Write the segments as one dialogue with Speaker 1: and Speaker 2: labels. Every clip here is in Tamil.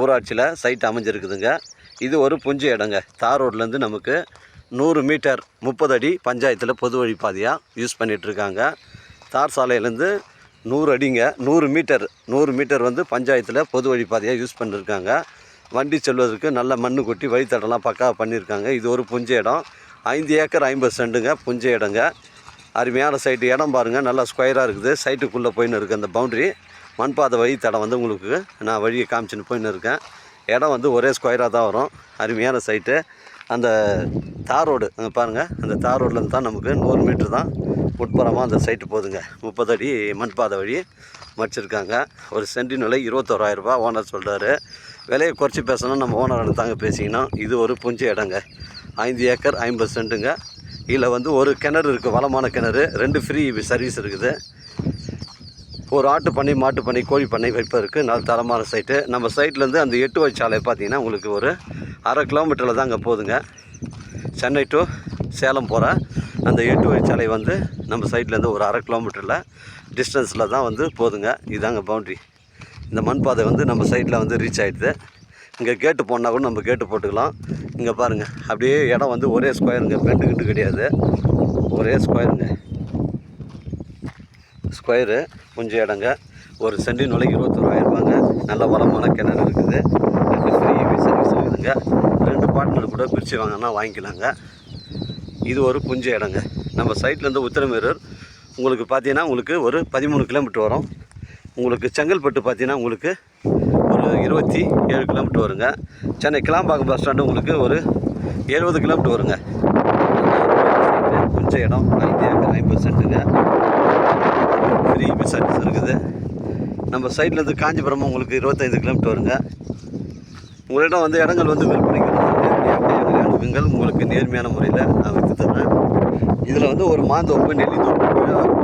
Speaker 1: ஊராட்சியில் சைட் அமைஞ்சிருக்குதுங்க. இது ஒரு புஞ்சு இடங்க. தார் ரோட்லேருந்து நமக்கு நூறு மீட்டர் முப்பது அடி பஞ்சாயத்தில் பொது வழி பாதையாக யூஸ் பண்ணிகிட்ருக்காங்க தார் சாலையிலேருந்து நூறு அடிங்க நூறு மீட்டர் நூறு மீட்டர் வந்து பஞ்சாயத்தில் பொது வழி பாதையாக யூஸ் பண்ணியிருக்காங்க வண்டி செல்வதற்கு நல்ல மண்ணு கொட்டி வழித்தடம்லாம் பக்காவாக பண்ணியிருக்காங்க இது ஒரு புஞ்ச இடம். ஐந்து ஏக்கர் ஐம்பது செண்டுங்க புஞ்ச இடங்க. அருமையான சைட்டு இடம் பாருங்கள் நல்லா ஸ்கொயராக இருக்குது. சைட்டுக்குள்ளே போயின்னு இருக்குது அந்த பவுண்ட்ரி மண்பாதை வழி தடம் வந்து உங்களுக்கு நான் வழியை காமிச்சின்னு போயின்னு இருக்கேன். இடம் வந்து ஒரே ஸ்கொயராக தான் வரும். அருமையான சைட்டு அந்த தார் ரோடு அங்கே பாருங்கள் அந்த தார் ரோட்லேருந்து தான் நமக்கு நூறு மீட்ரு தான் உட்புறமாக அந்த சைட்டு போதுங்க முப்பது அடி மண்பாதை வழி மடிச்சிருக்காங்க. ஒரு சென்டின் விலை இருபத்தோராயிரரூபா ஓனர் சொல்கிறாரு விலையை குறைச்சி பேசணும் நம்ம ஓனர் தாங்க பேசிக்கணும். இது ஒரு புஞ்ச இடங்க. ஐந்து ஏக்கர் ஐம்பது சென்ட்டுங்க. இதில் வந்து ஒரு கிணறு இருக்குது வளமான கிணறு. ரெண்டு ஃப்ரீ சர்வீஸ் இருக்குது. ஒரு ஆட்டு பண்ணை மாட்டு பண்ணை கோழி பண்ணை வைப்பதற்கு நல்ல தரமான சைட்டு. நம்ம சைட்லேருந்து அந்த எட்டு வழிச்சாலை பார்த்தீங்கன்னா உங்களுக்கு ஒரு அரை கிலோமீட்டரில் தான் அங்கே போகுதுங்க சென்னை டு சேலம் போகிற அந்த எட்டு வழிச்சாலை வந்து நம்ம சைட்லேருந்து ஒரு அரை கிலோமீட்டரில் டிஸ்டன்ஸில் தான் வந்து போதுங்க. இதாங்க பவுண்ட்ரி இந்த மண் பாதை வந்து நம்ம சைட்டில் வந்து ரீச் ஆகிடுது இங்கே கேட்டு போனால் கூட நம்ம கேட்டு போட்டுக்கலாம். இங்கே பாருங்கள் அப்படியே இடம் வந்து ஒரே ஸ்கொயருங்க பெண்டு கிட்டு கிடையாது. ஒரே ஸ்கொயருங்க ஸ்கொயரு கொஞ்சம் இடங்க. ஒரு சென்டின் நுழைக்கு இருபத்தோராயிரரூபாங்க. நல்ல வளமான கிணறு இருக்குது. ரெண்டு ஃப்ரீ சர்வீஸ் இருக்குதுங்க. ரெண்டு பார்ட்னர் கூட பிரித்து வாங்கினா வாங்கிக்கலாங்க. இது ஒரு புஞ்ச இடங்க. நம்ம சைட்லேருந்து உத்திரமேரூர் உங்களுக்கு பார்த்தீங்கன்னா உங்களுக்கு ஒரு பதிமூணு கிலோமீட்டர் வரும். உங்களுக்கு செங்கல்பட்டு பார்த்தீங்கன்னா உங்களுக்கு ஒரு இருபத்தி ஏழு கிலோமீட்டர் வருங்க. சென்னை கிளாம்பாக்கம் பஸ் ஸ்டாண்டு உங்களுக்கு ஒரு எழுபது கிலோமீட்டர் வருங்க. புஞ்ச இடம் ஐந்து ஏக்கர் ஐம்பது சென்ட்டுங்க. ஃப்ரீ சர்வீஸ் இருக்குது. நம்ம சைட்லேருந்து காஞ்சிபுரம் உங்களுக்கு இருபத்தைந்து கிலோமீட்டர் வருங்க. உங்களிடம் வந்து இடங்கள் வந்து விற்பனைக்கு அனுப்புங்கள் உங்களுக்கு நேர்மையான முறையில் நான் விற்று தர்றேன். இதில் வந்து ஒரு மாந்தோப்பு நெல்லி தோப்பு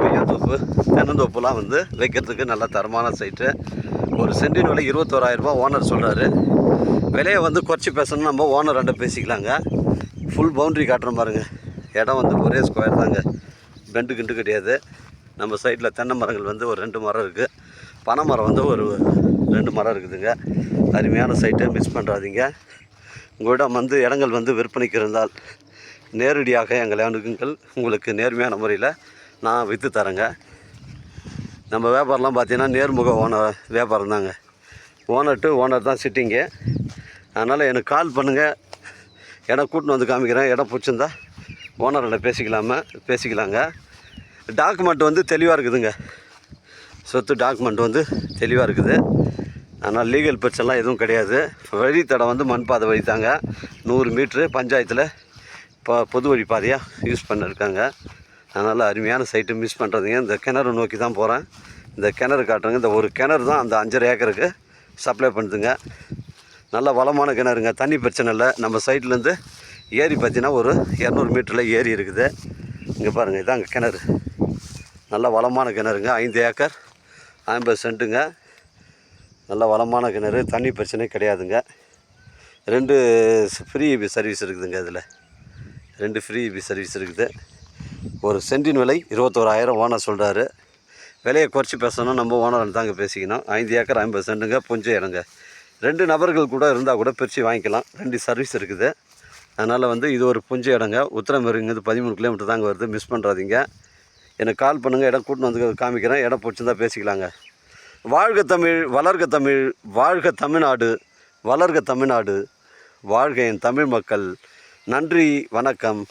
Speaker 1: கொய்யா தோப்பு தென்னந்தோப்புலாம் வந்து வைக்கிறதுக்கு நல்ல தரமான சைட்டு ஒரு சென்டின் விலை இருபத்தோராயிரரூபா ஓனர் சொல்கிறாரு விலையை வந்து குறைச்சி பேசணும் நம்ம ஓனர் ரெண்ட பேசிக்கலாங்க. ஃபுல் பவுண்ட்ரி காட்டுறோம் பாருங்க இடம் வந்து ஒரே ஸ்கொயர் தாங்க. பெண்டு கிண்டு கிடையாது. நம்ம சைடில் தென்னை மரங்கள் வந்து ஒரு ரெண்டு மரம் இருக்குது பனை மரம் வந்து ஒரு ரெண்டு மரம் இருக்குதுங்க. அருமையான சைட்டை மிஸ் பண்ணுறாதீங்க உங்களிடம் வந்து இடங்கள் வந்து விற்பனைக்கு இருந்தால் நேரடியாக எங்களை அணுகுங்கள். உங்களுக்கு நேர்மையான முறையில் நான் விற்று தரேங்க. நம்ம வியாபாரம்லாம் பார்த்தீங்கன்னா நேர்முக ஓனர் வியாபாரம் தாங்க. ஓனர் டு ஓனர் தான் சிட்டிங்கு அதனால் எனக்கு கால் பண்ணுங்கள் இடம் கூட்டின்னு வந்து காமிக்கிறேன். இடம் பிடிச்சிருந்தா ஓனரோட பேசிக்கலாமா பேசிக்கலாங்க. டாக்குமெண்ட் வந்து தெளிவாக இருக்குதுங்க. சொத்து டாக்குமெண்ட் வந்து தெளிவாக இருக்குது. ஆனால் லீகல் பிரச்சனைலாம் எதுவும் கிடையாது. வழித்தடம் வந்து மண் பாதை வழி தாங்க. நூறு மீட்ரு பஞ்சாயத்தில் இப்போ பொது வழி பாதையாக யூஸ் பண்ணியிருக்காங்க அதனால் அருமையான சைட்டு மிஸ் பண்ணுறதுங்க இந்த கிணறு நோக்கி தான் போகிறேன் இந்த கிணறு காட்டுறேங்க. இந்த ஒரு கிணறு தான் அந்த அஞ்சரை ஏக்கருக்கு சப்ளை பண்ணுதுங்க. நல்ல வளமான கிணறுங்க. தண்ணி பிரச்சனை இல்லை. நம்ம சைட்லேருந்து ஏரி பார்த்தீங்கன்னா ஒரு இரநூறு மீட்டரில் ஏரி இருக்குது. இங்கே பாருங்கள் இதாங்க கிணறு. நல்ல வளமான கிணறுங்க. ஐந்து ஏக்கர் ஐம்பது சென்ட்டுங்க. நல்ல வளமான கிணறு தண்ணி பிரச்சனை கிடையாதுங்க. ரெண்டு ஃப்ரீ இபி சர்வீஸ் இருக்குதுங்க இதில். ரெண்டு ஃப்ரீ இபி சர்வீஸ் இருக்குது. ஒரு சென்டின் விலை இருபத்தோராயிரம் ஓனர் சொல்கிறாரு விலையை குறைச்சி பேசணும் நம்ம ஓனர் தாங்க பேசிக்கணும். ஐந்து ஏக்கர் ஐம்பது சென்ட்டுங்க புஞ்ச இடங்க. ரெண்டு நபர்கள் கூட இருந்தால் கூட பிரித்து வாங்கிக்கலாம். ரெண்டு சர்வீஸ் இருக்குது. அதனால் வந்து இது ஒரு புஞ்ச இடங்க. உத்தரமேருங்கிறது பதிமூணு கிலோமீட்டர் தாங்க வருது. மிஸ் பண்ணுறாதீங்க எனக்கு கால் பண்ணுங்கள் இடம் கூட்டின்னு வந்து காமிக்கிறேன் இடம் பிடிச்சிருந்தா பேசிக்கலாங்க. வாழ்க தமிழ் வளர்க தமிழ் வாழ்க தமிழ்நாடு வளர்க தமிழ்நாடு வாழ்க என் தமிழ் மக்கள். நன்றி வணக்கம்.